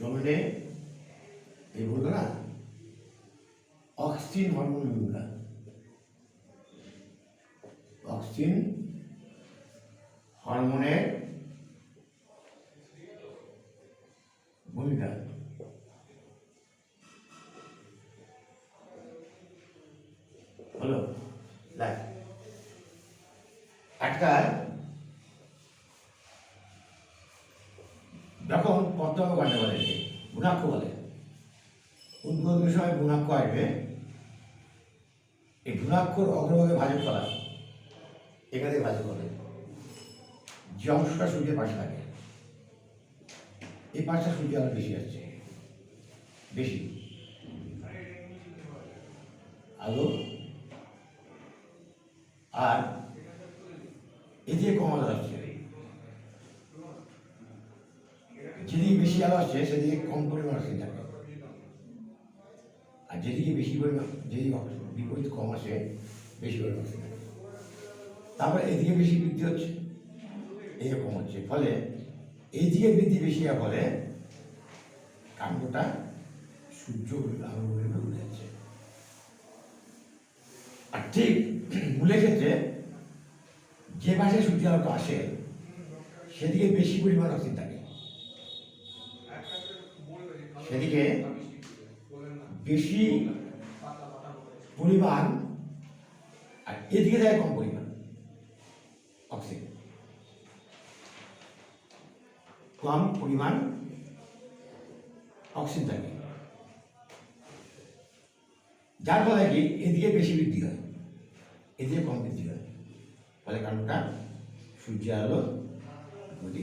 জমিনে এই বলতো না অক্সিজেন হরমোন ভূমিকা অক্সিজেন হরমোনের ভূমিকা। হলো দেখ একটা যখন পদ্মাঙ্গ কাটে বলে? গুণাক্ষ বলে। উদ্বোধনের সময় গুণাক্ষ আসবে? এই গুণাক্ষর অগ্রভাগে ভাজক করা। এখানে ভাজক করে যে অংশটা সূর্যের পাশে থাকে। এই পাশটা সূর্য আরও বেশি আসছে। বেশি। আলো। আর এদিকে যে আলো আসছে। আলো আসছে, সেদিকে কম পরিমাণ অক্সিজেন থাকে আর যেদিকে বেশি পরিমাণ, যেদিকে বিপরীত কম আসে, বেশি পরিমাণ থাকে তারপরে এদিকে বেশি বৃদ্ধি হচ্ছে, এরকম হচ্ছে। ফলে এইদিকে বৃদ্ধি বেশি হওয়ার ফলে কাণ্ডটা সূর্য আলোর উঠে যাচ্ছে। আর ঠিক মূলের ক্ষেত্রে যে পাশে সূর্য আলোটা আসে, সেদিকে বেশি পরিমাণ অক্সিজেন থাকে। সেদিকে বেশি পরিমাণ আর এদিকে দেয় কম পরিমাণ। অক্সিজেন কম পরিমাণ অক্সিজেন থাকে। যার ফলে কি? এদিকে বেশি বৃদ্ধি হয়। এদিকে কম বৃদ্ধি হয়। ফলে কারণটা সূর্যের আলো গতি